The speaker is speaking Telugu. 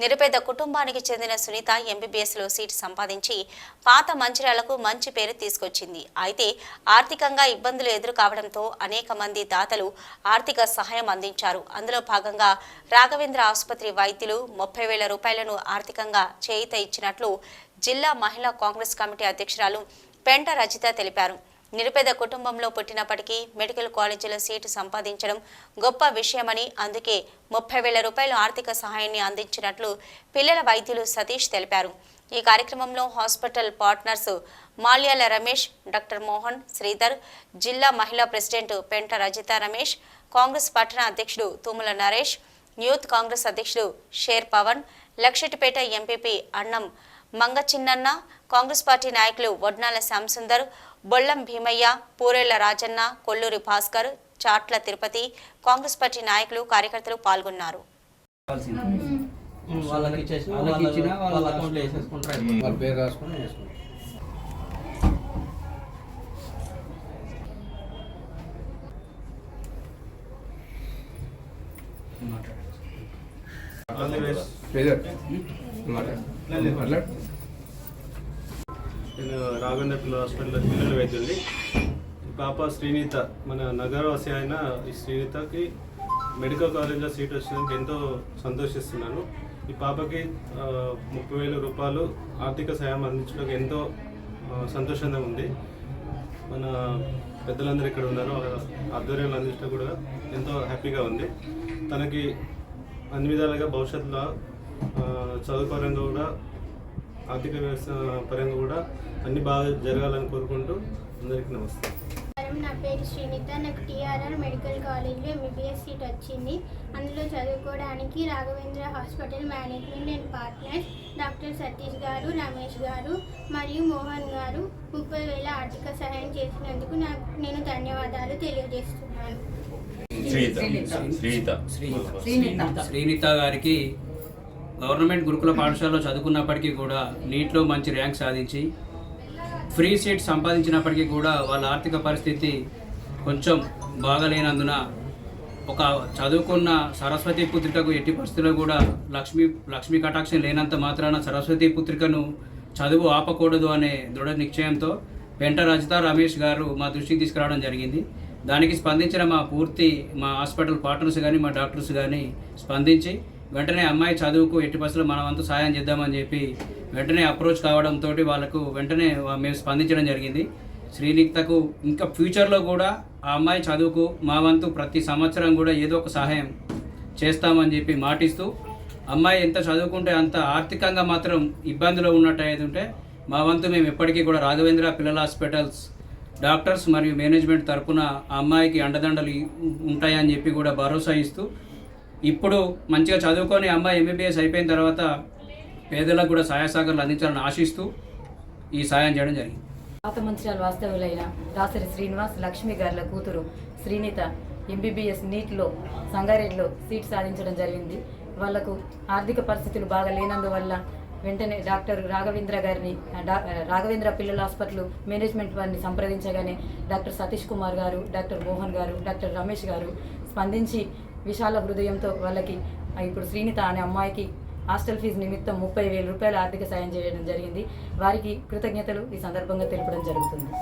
నిరుపేద కుటుంబానికి చెందిన సునీత ఎంబీబీఎస్లో సీటు సంపాదించి పాత మంచిర్యాలకు మంచి పేరు తీసుకొచ్చింది. అయితే ఆర్థికంగా ఇబ్బందులు ఎదురు కావడంతో అనేక మంది దాతలు ఆర్థిక సహాయం అందించారు. అందులో భాగంగా రాఘవేంద్ర ఆసుపత్రి వైద్యులు ముప్పై వేల రూపాయలను ఆర్థికంగా చేయిత ఇచ్చినట్లు జిల్లా మహిళా కాంగ్రెస్ కమిటీ అధ్యక్షురాలు పెంట రజిత తెలిపారు. నిరుపేద కుటుంబంలో పుట్టినప్పటికీ మెడికల్ కాలేజీలో సీటు సంపాదించడం గొప్ప విషయమని అందుకే ముప్పై వేల రూపాయల ఆర్థిక సహాయాన్ని అందించినట్లు పిల్లల వైద్యులు సతీష్ తెలిపారు. ఈ కార్యక్రమంలో hospital partners Malyala Ramesh doctor Mohan Sridhar జిల్లా మహిళా ప్రెసిడెంట్ పెంట రజిత రమేష్ కాంగ్రెస్ పట్టణ అధ్యక్షుడు తూముల నరేష్ యూత్ కాంగ్రెస్ అధ్యక్షుడు షేర్ పవన్ లక్షటిపేట ఎంపీపీ అన్నం మంగచిన్నన్న కాంగ్రెస్ పార్టీ నాయకులు వడ్నాల శ్యాంసుందర్ బొల్లం భీమయ్య పూరేళ్ళ రాజన్న కొల్లూరి భాస్కర్ చాట్ల తిరుపతి కాంగ్రెస్ పార్టీ నాయకులు కార్యకర్తలు పాల్గొన్నారు. వాళ్ళకి నేను రాఘవేంద్ర పిల్లల హాస్పిటల్లో పిల్లల వైద్యుల్ని ఈ పాప శ్రీనీత మన నగరవాసి అయిన ఈ శ్రీనీతకి మెడికల్ కాలేజ్లో సీట్ వచ్చినందుకు ఎంతో సంతోషిస్తున్నాను. ఈ పాపకి ముప్పై వేల రూపాయలు ఆర్థిక సాయం అందించడానికి ఎంతో సంతోషంగా ఉంది. మన పెద్దలందరూ ఇక్కడ ఉన్నారు. వాళ్ళ ఆధ్వర్యంలో అందించడం కూడా ఎంతో హ్యాపీగా ఉంది. తనకి అన్ని విధాలుగా భవిష్యత్తులో చదువు పరంగా కూడా ఆర్థిక వ్యవస్థ పరంగా కూడా అన్ని బాగా జరగాలని కోరుకుంటూ అందరికీ నమస్తే. నమస్కారం నా పేరు శ్రీనిత. నాకు టీఆర్ఆర్ మెడికల్ కాలేజ్లో ఎంబీబీఎస్ సీట్ వచ్చింది. అందులో చదువుకోవడానికి Raghavendra hospital management and partners doctor Satish గారు రమేష్ గారు మరియు మోహన్ గారు ముప్పై వేల ఆర్థిక సహాయం చేసినందుకు నాకు నేను ధన్యవాదాలు తెలియజేస్తున్నాను. శ్రీత శ్రీత శ్రీనిత గారికి గవర్నమెంట్ గురుకుల పాఠశాలలో చదువుకున్నప్పటికీ కూడా నీట్లో మంచి ర్యాంక్ సాధించి ఫ్రీ సీట్ సంపాదించినప్పటికీ కూడా వాళ్ళ ఆర్థిక పరిస్థితి కొంచెం బాగలేనందున ఒక చదువుకున్న సరస్వతి పుత్రికకు ఎట్టి పరిస్థితుల్లో కూడా లక్ష్మీ లక్ష్మీ కటాక్షం లేనంత మాత్రాన సరస్వతి పుత్రికను చదువు ఆపకూడదు అనే దృఢ నిశ్చయంతో వెంట రజిత రమేష్ గారు మా దృష్టికి తీసుకురావడం జరిగింది. దానికి స్పందించిన మా పూర్తి మా హాస్పిటల్ పార్ట్నర్స్ కానీ మా డాక్టర్స్ కానీ స్పందించి వెంటనే అమ్మాయి చదువుకు ఎట్టి పసులు మన వంతు సాయం చేద్దామని చెప్పి వెంటనే అప్రోచ్ కావడంతో వాళ్ళకు వెంటనే మేము స్పందించడం జరిగింది. శ్రీనిక్తకు ఇంకా ఫ్యూచర్లో కూడా ఆ అమ్మాయి చదువుకు మా వంతు ప్రతి సంవత్సరం కూడా ఏదో ఒక సహాయం చేస్తామని చెప్పి మాటిస్తూ అమ్మాయి ఎంత చదువుకుంటే అంత ఆర్థికంగా మాత్రం ఇబ్బందిలో ఉన్నట్టు ఉంటే మా వంతు మేము ఎప్పటికీ కూడా రాఘవేంద్ర పిల్లల హాస్పిటల్స్ డాక్టర్స్ మరియు మేనేజ్మెంట్ తరపున ఆ అమ్మాయికి అండదండలు ఉంటాయని చెప్పి కూడా భరోసా ఇస్తూ ఇప్పుడు మంచిగా చదువుకొని అమ్మాయి ఎంబీబీఎస్ అయిపోయిన తర్వాత పేదలకు కూడా సహాయ సహకారాలు అందించాలని ఆశిస్తూ ఈ సాయం చేయడం జరిగింది. పాత మంచిర్యాల వాస్తవులైన దాసరి శ్రీనివాస్ లక్ష్మి గారుల కూతురు శ్రీనిత ఎంబీబీఎస్ నీట్లో సంగారెడ్డిలో సీట్ సాధించడం జరిగింది. వాళ్ళకు ఆర్థిక పరిస్థితులు బాగా లేనందువల్ల వెంటనే డాక్టర్ రాఘవేంద్ర గారిని రాఘవేంద్ర పిల్లల హాస్పిటల్ మేనేజ్మెంట్ వారిని సంప్రదించగానే డాక్టర్ సతీష్ కుమార్ గారు డాక్టర్ మోహన్ గారు డాక్టర్ రమేష్ గారు స్పందించి విశాల హృదయంతో వాళ్ళకి ఇప్పుడు శ్రీనిత అనే అమ్మాయికి హాస్టల్ ఫీజు నిమిత్తం ముప్పై వేల రూపాయల ఆర్థిక సాయం చేయడం జరిగింది. వారికి కృతజ్ఞతలు. ఈ సందర్భంగా తెలపడం జరుగుతుంది.